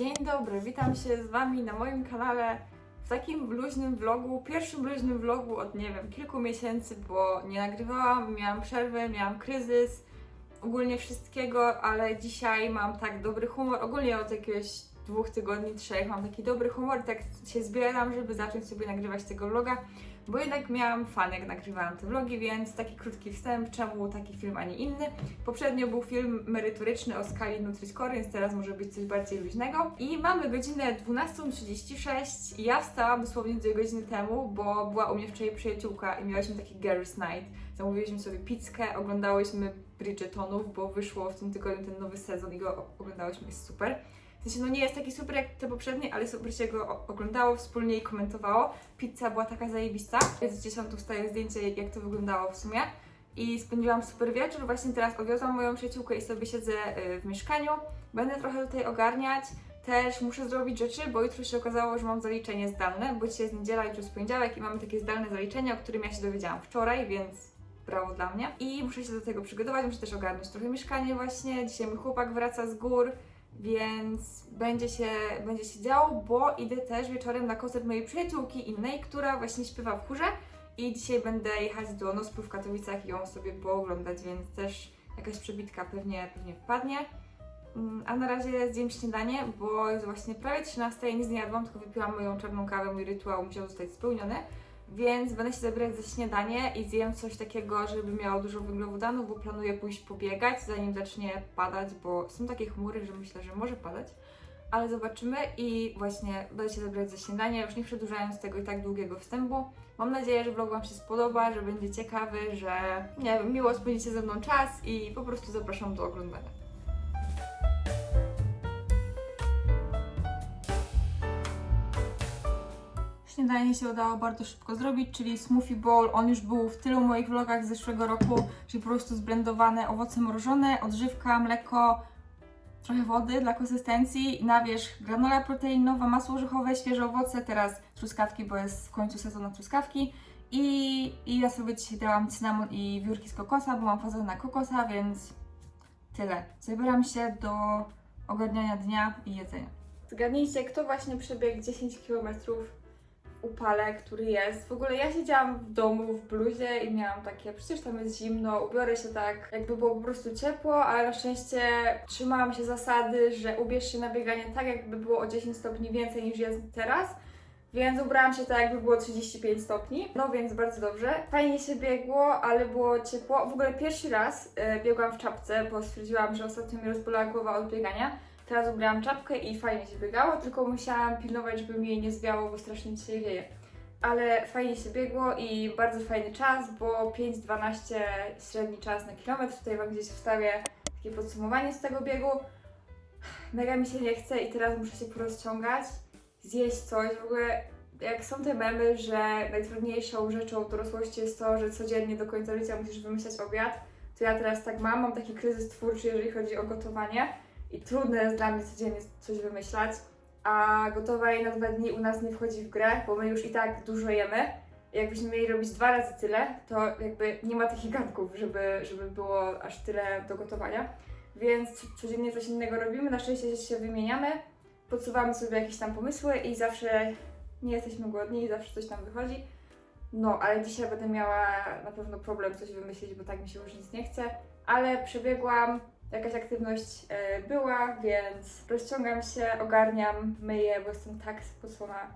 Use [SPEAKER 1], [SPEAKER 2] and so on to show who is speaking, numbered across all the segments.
[SPEAKER 1] Dzień dobry, witam się z Wami na moim kanale w takim luźnym vlogu, pierwszym luźnym vlogu od nie wiem, kilku miesięcy, bo nie nagrywałam, miałam przerwę, miałam kryzys, ogólnie wszystkiego, ale dzisiaj mam tak dobry humor, ogólnie od jakiegoś dwóch tygodni, trzech mam taki dobry humor, tak się zbieram, żeby zacząć sobie nagrywać tego vloga, bo jednak miałam fan, jak nagrywałam te vlogi, więc taki krótki wstęp, czemu taki film, a nie inny. Poprzednio był film merytoryczny o skali Nutri-Score, więc teraz może być coś bardziej luźnego. I mamy godzinę 12.36 i ja wstałam dosłownie dwie godziny temu, bo była u mnie wczoraj przyjaciółka i miałyśmy taki Girls Night. Zamówiliśmy sobie pizzkę, oglądałyśmy Bridgetonów, bo wyszło w tym tygodniu ten nowy sezon i go oglądałyśmy, jest super. W sensie, no nie jest taki super jak te poprzednie, ale super się go oglądało wspólnie i komentowało. Pizza była taka zajebista, gdzieś tam tu wstaje zdjęcie, jak to wyglądało w sumie. I spędziłam super wieczór. Właśnie teraz odwiozłam moją przyjaciółkę i sobie siedzę y, w mieszkaniu. Będę trochę tutaj ogarniać. Też muszę zrobić rzeczy, bo jutro się okazało, że mam zaliczenie zdalne, bo dzisiaj jest niedziela, jutro jest poniedziałek i mamy takie zdalne zaliczenie, o którym ja się dowiedziałam wczoraj, więc brawo dla mnie. I muszę się do tego przygotować, muszę też ogarnąć trochę mieszkanie właśnie. Dzisiaj mój chłopak wraca z gór, więc będzie się, będzie się działo, bo idę też wieczorem na koncert mojej przyjaciółki innej, która właśnie śpiewa w chórze i dzisiaj będę jechać do Nospru w Katowicach i ją sobie pooglądać, więc też jakaś przebitka pewnie, pewnie wpadnie. Mm, A na razie zjem śniadanie, bo jest właśnie prawie 13 i nic nie jadłam, tylko wypiłam moją czarną kawę, mój rytuał musiał zostać spełniony. Więc będę się zabierać za śniadanie i zjem coś takiego, żeby miało dużo węglowodanów, bo planuję pójść pobiegać, zanim zacznie padać, bo są takie chmury, że myślę, że może padać. Ale zobaczymy i właśnie będę się zabierać za śniadanie, już nie przedłużając tego i tak długiego wstępu. Mam nadzieję, że vlog Wam się spodoba, że będzie ciekawy, że nie wiem, miło spędzicie ze mną czas i po prostu zapraszam do oglądania. Śniadanie się udało bardzo szybko zrobić, czyli smoothie bowl. On już był w tylu moich vlogach z zeszłego roku, czyli po prostu zblendowane owoce mrożone, odżywka, mleko, trochę wody dla konsystencji, na wierzch granola proteinowa, masło orzechowe, świeże owoce, teraz truskawki, bo jest w końcu sezon na truskawki. I, I ja sobie dzisiaj dałam cynamon i wiórki z kokosa, bo mam fazę na kokosa, więc tyle. Zabieram się do ogarniania dnia i jedzenia. Zgadnijcie, kto właśnie przebiegł 10 km upale, który jest. W ogóle ja siedziałam w domu w bluzie i miałam takie, przecież tam jest zimno, ubiorę się tak, jakby było po prostu ciepło, ale na szczęście trzymałam się zasady, że ubierz się na bieganie tak, jakby było o 10 stopni więcej niż jest teraz. Więc ubrałam się tak, jakby było 35 stopni. No więc bardzo dobrze. Fajnie się biegło, ale było ciepło. W ogóle pierwszy raz e, biegłam w czapce, bo stwierdziłam, że ostatnio mi rozbolała głowa od biegania. Teraz ubrałam czapkę i fajnie się biegało, tylko musiałam pilnować, żeby mi jej nie zwiało, bo strasznie dzisiaj wieje. Ale fajnie się biegło i bardzo fajny czas, bo 5-12 średni czas na kilometr. Tutaj Wam gdzieś wstawię takie podsumowanie z tego biegu. Mega mi się nie chce i teraz muszę się porozciągać, zjeść coś. W ogóle jak są te memy, że najtrudniejszą rzeczą dorosłości jest to, że codziennie do końca życia musisz wymyślać obiad, to ja teraz tak mam, mam taki kryzys twórczy, jeżeli chodzi o gotowanie i trudne jest dla mnie codziennie coś wymyślać, a gotowanie na dwa dni u nas nie wchodzi w grę, bo my już i tak dużo jemy. Jakbyśmy mieli robić dwa razy tyle, to jakby nie ma tych gigantków, żeby, żeby było aż tyle do gotowania. Więc co- codziennie coś innego robimy, na szczęście się wymieniamy, podsuwamy sobie jakieś tam pomysły i zawsze nie jesteśmy głodni i zawsze coś tam wychodzi. No, ale dzisiaj będę miała na pewno problem coś wymyślić, bo tak mi się już nic nie chce. Ale przebiegłam, jakaś aktywność e, była, więc rozciągam się, ogarniam, myję, bo jestem tak spocona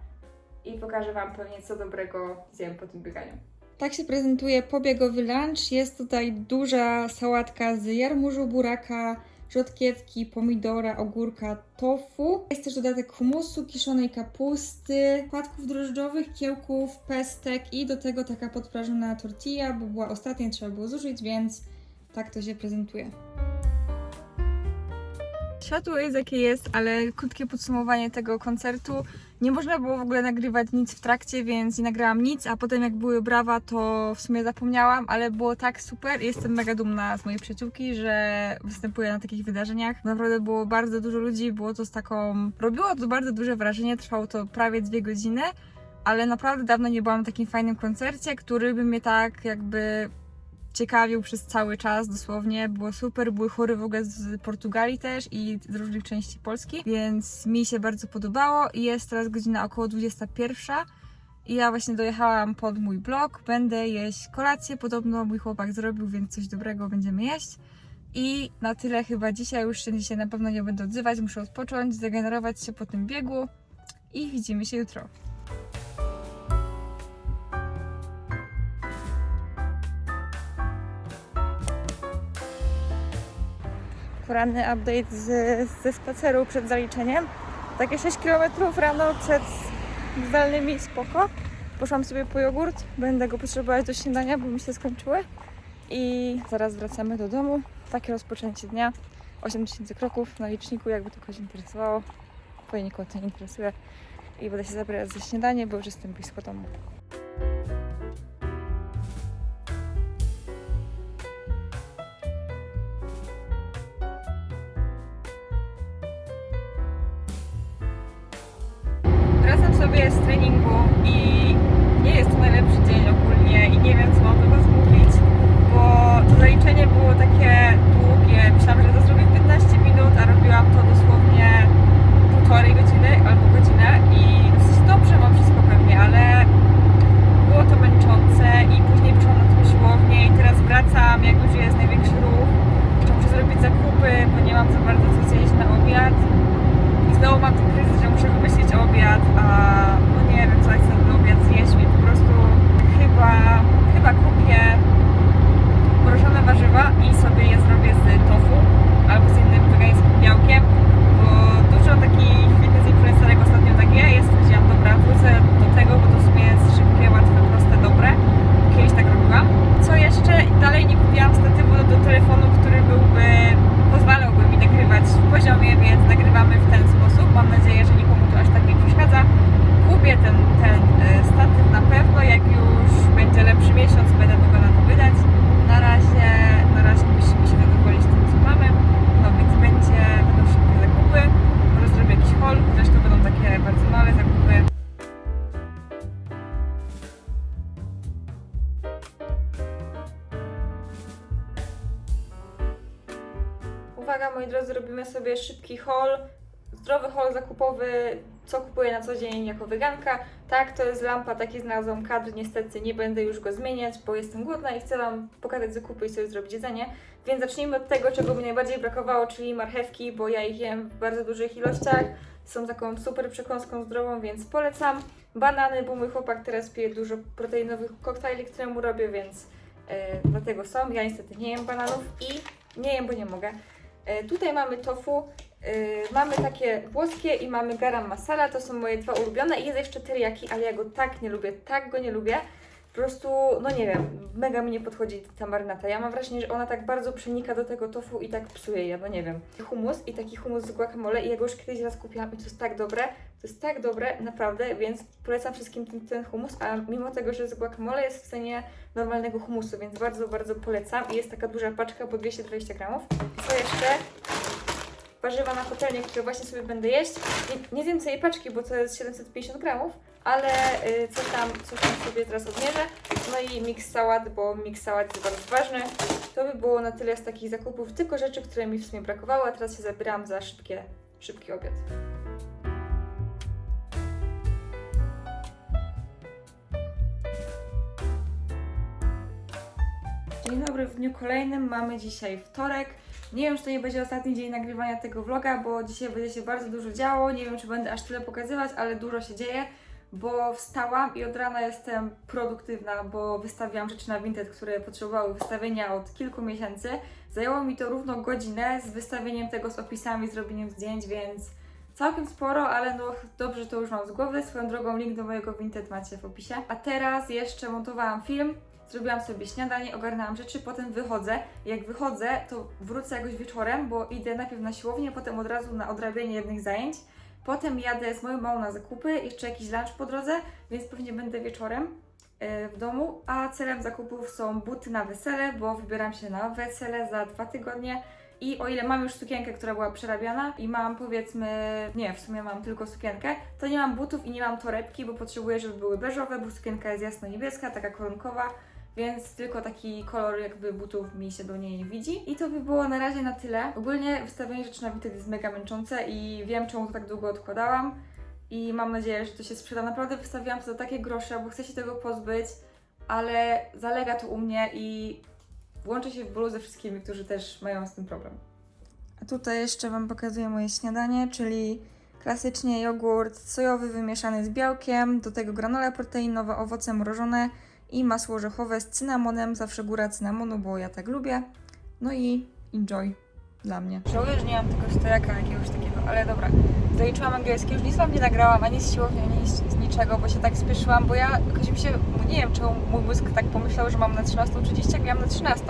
[SPEAKER 1] i pokażę Wam pewnie co dobrego zjem po tym bieganiu. Tak się prezentuje pobiegowy lunch. Jest tutaj duża sałatka z jarmużu, buraka, rzodkiewki, pomidora, ogórka, tofu. Jest też dodatek humusu, kiszonej kapusty, płatków drożdżowych, kiełków, pestek i do tego taka podprażona tortilla, bo była ostatnia, trzeba było zużyć, więc tak to się prezentuje. Światło jest jakie jest, ale krótkie podsumowanie tego koncertu. Nie można było w ogóle nagrywać nic w trakcie, więc nie nagrałam nic, a potem jak były brawa, to w sumie zapomniałam, ale było tak super. Jestem mega dumna z mojej przyjaciółki, że występuję na takich wydarzeniach. Naprawdę było bardzo dużo ludzi, było to z taką... Robiło to bardzo duże wrażenie, trwało to prawie dwie godziny, ale naprawdę dawno nie byłam na takim fajnym koncercie, który by mnie tak jakby ciekawił przez cały czas dosłownie. Było super, były chory w ogóle z Portugalii też i z różnych części Polski, więc mi się bardzo podobało jest teraz godzina około 21. I ja właśnie dojechałam pod mój blok. Będę jeść kolację. Podobno mój chłopak zrobił, więc coś dobrego będziemy jeść. I na tyle chyba dzisiaj. Już się dzisiaj na pewno nie będę odzywać. Muszę odpocząć, zregenerować się po tym biegu. I widzimy się jutro. Poranny update z, ze spaceru przed zaliczeniem. Takie 6 km rano przed zdalnymi spoko. Poszłam sobie po jogurt, będę go potrzebować do śniadania, bo mi się skończyły. I zaraz wracamy do domu. Takie rozpoczęcie dnia. 8000 kroków na liczniku, jakby to kogoś interesowało. Bo nikogo to nie interesuje. I będę się zabierać za śniadanie, bo już jestem blisko domu. Sobie z treningu i nie jest to najlepszy dzień ogólnie i nie wiem co mam do Was mówić, bo to zaliczenie było takie długie. Myślałam, że to zrobię w 15 minut, a robiłam to dosłownie półtorej godziny Uwaga moi drodzy, robimy sobie szybki haul, zdrowy haul zakupowy, co kupuję na co dzień jako weganka. Tak, to jest lampa, taki znalazłam kadr, niestety nie będę już go zmieniać, bo jestem głodna i chcę Wam pokazać zakupy i sobie zrobić jedzenie. Więc zacznijmy od tego, czego mi najbardziej brakowało, czyli marchewki, bo ja ich jem w bardzo dużych ilościach. Są taką super przekąską zdrową, więc polecam. Banany, bo mój chłopak teraz pije dużo proteinowych koktajli, które mu robię, więc e, dlatego są. Ja niestety nie jem bananów i nie jem, bo nie mogę. E, Tutaj mamy tofu, e, mamy takie włoskie i mamy garam masala, to są moje dwa ulubione i jest jeszcze teriyaki, ale ja go tak nie lubię, tak go nie lubię. Po prostu, no nie wiem, mega mi nie podchodzi ta marynata. Ja mam wrażenie, że ona tak bardzo przenika do tego tofu i tak psuje je, no nie wiem. Humus i taki humus z guacamole i ja go już kiedyś raz kupiłam i to jest tak dobre, to jest tak dobre, naprawdę, więc polecam wszystkim ten, ten humus, a mimo tego, że z guacamole jest w cenie normalnego humusu, więc bardzo, bardzo polecam i jest taka duża paczka po 220 gramów. Co jeszcze? Warzywa na patelnię, które właśnie sobie będę jeść. Nie, nie całej paczki, bo to jest 750 gramów, ale y, coś, tam, coś tam sobie teraz odmierzę. No i mix sałat, bo mix sałat jest bardzo ważny. To by było na tyle z takich zakupów, tylko rzeczy, które mi w sumie brakowało, a teraz się zabieram za szybkie, szybki obiad. Dzień dobry, w dniu kolejnym mamy dzisiaj wtorek. Nie wiem, czy to nie będzie ostatni dzień nagrywania tego vloga, bo dzisiaj będzie się bardzo dużo działo. Nie wiem, czy będę aż tyle pokazywać, ale dużo się dzieje, bo wstałam i od rana jestem produktywna, bo wystawiałam rzeczy na Vinted, które potrzebowały wystawienia od kilku miesięcy. Zajęło mi to równo godzinę z wystawieniem tego z opisami, zrobieniem zdjęć, więc całkiem sporo, ale no dobrze to już mam z głowy. Swoją drogą link do mojego Vinted macie w opisie. A teraz jeszcze montowałam film. Zrobiłam sobie śniadanie, ogarnęłam rzeczy, potem wychodzę. Jak wychodzę, to wrócę jakoś wieczorem, bo idę najpierw na siłownię, potem od razu na odrabianie jednych zajęć. Potem jadę z moją mamą na zakupy, jeszcze jakiś lunch po drodze, więc pewnie będę wieczorem e, w domu. A celem zakupów są buty na wesele, bo wybieram się na wesele za dwa tygodnie. I o ile mam już sukienkę, która była przerabiana i mam powiedzmy, nie, w sumie mam tylko sukienkę, to nie mam butów i nie mam torebki, bo potrzebuję, żeby były beżowe, bo sukienka jest jasno-niebieska, taka koronkowa, więc tylko taki kolor jakby butów mi się do niej widzi. I to by było na razie na tyle. Ogólnie wystawienie rzeczy na Vinted jest mega męczące i wiem czemu to tak długo odkładałam i mam nadzieję, że to się sprzeda. Naprawdę wystawiłam to za takie grosze, bo chcę się tego pozbyć, ale zalega to u mnie i włączę się w bólu ze wszystkimi, którzy też mają z tym problem. A tutaj jeszcze Wam pokazuję moje śniadanie, czyli klasycznie jogurt sojowy wymieszany z białkiem, do tego granola proteinowa, owoce mrożone i masło orzechowe z cynamonem, zawsze góra cynamonu, bo ja tak lubię. No i enjoy dla mnie. Żałuję, że nie mam tylko stojaka jakiegoś takiego, ale dobra. Zaliczyłam angielski, już nic Wam nie nagrałam, ani z siłowni, ani z, niczego, bo się tak spieszyłam, bo ja jakoś mi się, nie wiem czemu mój mózg tak pomyślał, że mam na 13.30, jak miałam na 13.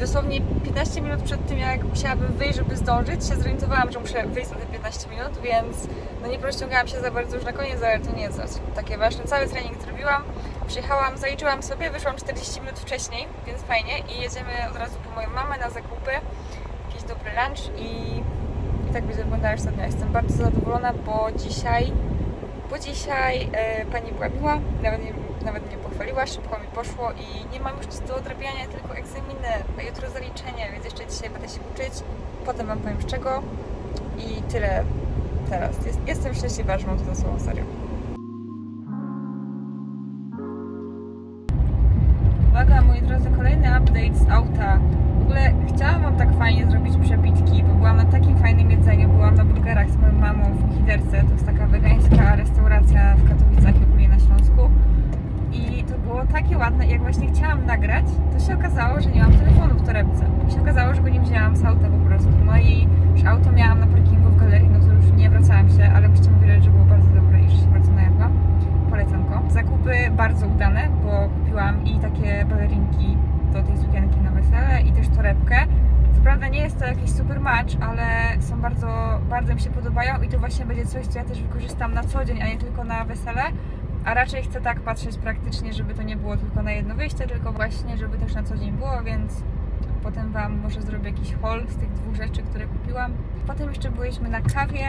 [SPEAKER 1] Dosłownie 15 minut przed tym, jak musiałabym wyjść, żeby zdążyć, się zorientowałam, że muszę wyjść za te 15 minut, więc no nie rozciągałam się za bardzo już na koniec, ale to nie jest takie ważne. Cały trening zrobiłam, przyjechałam, zaliczyłam sobie, wyszłam 40 minut wcześniej, więc fajnie i jedziemy od razu po moją mamę na zakupy, jakiś dobry lunch i, i tak będzie wyglądała już dnia. Jestem bardzo zadowolona, bo dzisiaj, bo dzisiaj e, pani była miła, nawet nie, nawet mnie pochwaliła, szybko mi poszło i nie mam już nic do odrabiania, tylko egzaminy, a jutro zaliczenie, więc jeszcze dzisiaj będę się uczyć, potem wam powiem z czego i tyle teraz. Jest, jestem szczęśliwa, że mam to za sobą, serio. W Kiderce. To jest taka wegańska restauracja w Katowicach, ogólnie na Śląsku. I to było takie ładne. I jak właśnie chciałam nagrać, to się okazało, że nie mam telefonu w torebce. I się okazało, że go nie wzięłam z auta po prostu. No i że auto miałam na parkingu w galerii, no to już nie wracałam się, ale mi wierzyć, że było bardzo dobre i że się bardzo najadłam. Polecanko. Zakupy bardzo udane, bo kupiłam i takie balerinki do tej sukienki na wesele i też torebkę. Prawda nie jest to jakiś super match, ale są bardzo, bardzo mi się podobają i to właśnie będzie coś, co ja też wykorzystam na co dzień, a nie tylko na wesele. A raczej chcę tak patrzeć praktycznie, żeby to nie było tylko na jedno wyjście, tylko właśnie, żeby też na co dzień było, więc potem Wam może zrobię jakiś haul z tych dwóch rzeczy, które kupiłam. Potem jeszcze byliśmy na kawie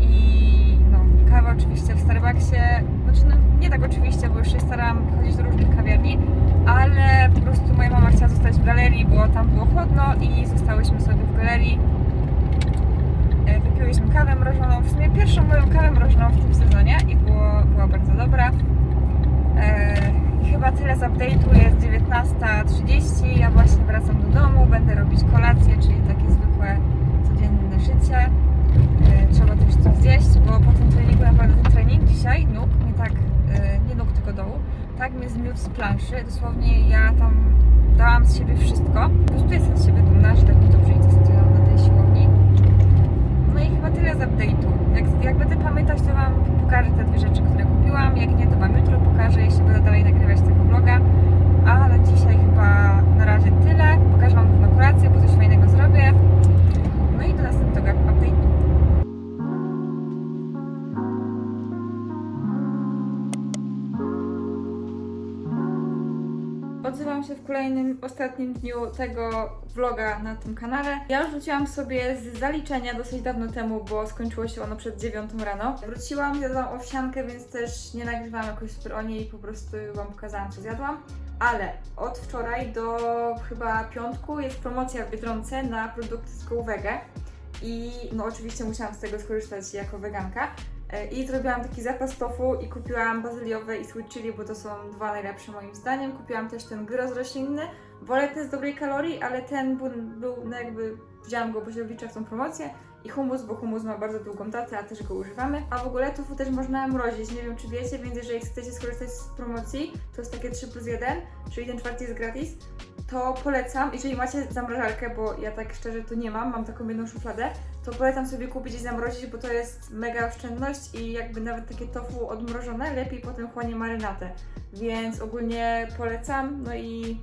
[SPEAKER 1] i no, kawa oczywiście w Starbucksie. Znaczy, no, nie tak oczywiście, bo już się starałam chodzić do różnych kawiarni, ale po prostu moja mama chciała zostać w galerii, bo tam było chłodno i zostałyśmy sobie w galerii. E, Wypiłyśmy kawę mrożoną, w sumie pierwszą moją kawę mrożoną w tym sezonie i było, była bardzo dobra. E, I chyba tyle z update'u, jest 19.30, ja właśnie wracam do domu, będę robić kolację, czyli takie zwykłe codzienne życie. E, Trzeba też coś zjeść, bo po tym treningu, naprawdę ten trening dzisiaj, nóg, nie tak, e, nie nóg tylko dołu, zmiótł z planszy, dosłownie ja tam dałam z siebie wszystko. Po prostu jestem z siebie dumna, że tak mi dobrze idzie ostatnio na tej siłowni. No i chyba tyle z update'u. Jak, jak będę pamiętać, to Wam pokażę te dwie rzeczy, które kupiłam. Jak nie, kolejnym, ostatnim dniu tego vloga na tym kanale. Ja już wróciłam sobie z zaliczenia dosyć dawno temu, bo skończyło się ono przed 9 rano. Wróciłam, zjadłam owsiankę, więc też nie nagrywałam jakoś super o niej, po prostu Wam pokazałam, co zjadłam. Ale od wczoraj do chyba piątku jest promocja w Biedronce na produkty z Wege. I no oczywiście musiałam z tego skorzystać jako weganka. E, I zrobiłam taki zapas tofu i kupiłam bazyliowe i sweet chili, bo to są dwa najlepsze moim zdaniem. Kupiłam też ten gyros roślinny. Wolę ten z dobrej kalorii, ale ten był, był no jakby wzięłam go, bo się wlicza w tą promocję. I hummus, bo hummus ma bardzo długą datę, a też go używamy. A w ogóle tofu też można mrozić, nie wiem czy wiecie, więc jeżeli chcecie skorzystać z promocji, to jest takie 3 plus 1, czyli ten czwarty jest gratis, to polecam, jeżeli macie zamrażarkę, bo ja tak szczerze to nie mam, mam taką jedną szufladę, to polecam sobie kupić i zamrozić, bo to jest mega oszczędność i jakby nawet takie tofu odmrożone lepiej potem chłonie marynatę. Więc ogólnie polecam. No i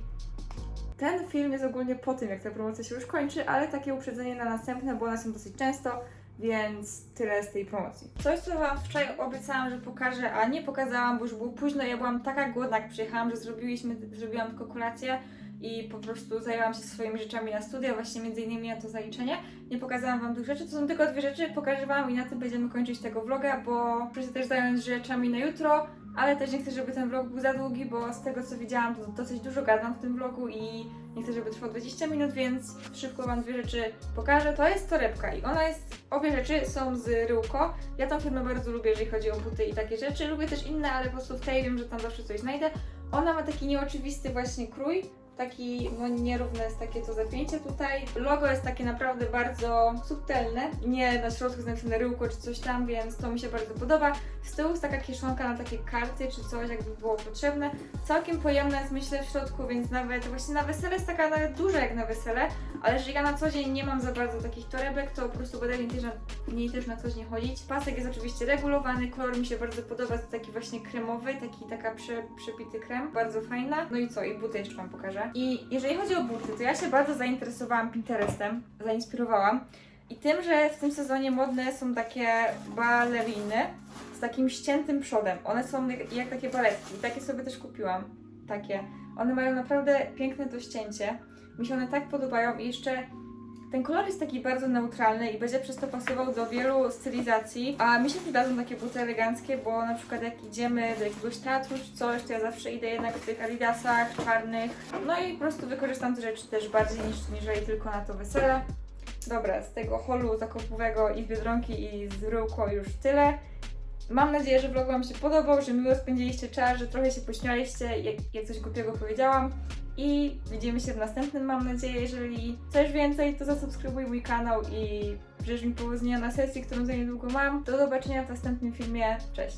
[SPEAKER 1] ten film jest ogólnie po tym, jak ta promocja się już kończy, ale takie uprzedzenie na następne, bo one są dosyć często, więc tyle z tej promocji. Coś, co Wam wczoraj obiecałam, że pokażę, a nie pokazałam, bo już było późno. Ja byłam taka głodna, jak przyjechałam, że zrobiliśmy, zrobiłam tylko kolację i po prostu zajęłam się swoimi rzeczami na studia, właśnie między innymi na to zaliczenie. Nie pokazałam Wam tych rzeczy, to są tylko dwie rzeczy, pokażę Wam i na tym będziemy kończyć tego vloga, bo muszę się też zająć rzeczami na jutro, ale też nie chcę, żeby ten vlog był za długi, bo z tego co widziałam, to dosyć dużo gadam w tym vlogu i nie chcę, żeby trwał 20 minut, więc szybko Wam dwie rzeczy pokażę. To jest torebka i ona jest, obie rzeczy są z Ryłko. Ja tą firmę bardzo lubię, jeżeli chodzi o buty i takie rzeczy. Lubię też inne, ale po prostu w tej wiem, że tam zawsze coś znajdę. Ona ma taki nieoczywisty właśnie krój, taki no, nierówne jest takie to zapięcie tutaj. Logo jest takie naprawdę bardzo subtelne, nie na środku jest napisane ryłko czy coś tam, więc to mi się bardzo podoba. Z tyłu jest taka kieszonka na takie karty czy coś, jakby było potrzebne. Całkiem pojemna jest myślę w środku, więc nawet właśnie na wesele jest taka nawet duża jak na wesele, ale że ja na co dzień nie mam za bardzo takich torebek, to po prostu będę w niej też na co dzień chodzić. Pasek jest oczywiście regulowany, kolor mi się bardzo podoba, to taki właśnie kremowy, taki taka prze, przepity krem, bardzo fajna. No i co, i buty jeszcze Wam pokażę. I jeżeli chodzi o buty, to ja się bardzo zainteresowałam Pinterestem, zainspirowałam. I tym, że w tym sezonie modne są takie baleriny z takim ściętym przodem. One są jak, jak takie baletki. Takie sobie też kupiłam. Takie. One mają naprawdę piękne to ścięcie. Mi się one tak podobają i jeszcze ten kolor jest taki bardzo neutralny i będzie przez to pasował do wielu stylizacji. A mi się przydadzą takie buty eleganckie, bo na przykład jak idziemy do jakiegoś teatru czy coś, to ja zawsze idę jednak w tych adidasach czarnych. No i po prostu wykorzystam te rzeczy też bardziej niż niżeli tylko na to wesele. Dobra, z tego holu zakupowego i z Biedronki i z Ryłko już tyle. Mam nadzieję, że vlog Wam się podobał, że miło spędziliście czas, że trochę się pośmialiście, jak, jak coś głupiego powiedziałam. I widzimy się w następnym, mam nadzieję. Jeżeli chcesz więcej, to zasubskrybuj mój kanał i życz mi powodzenia na sesji, którą za niedługo mam. Do zobaczenia w następnym filmie. Cześć!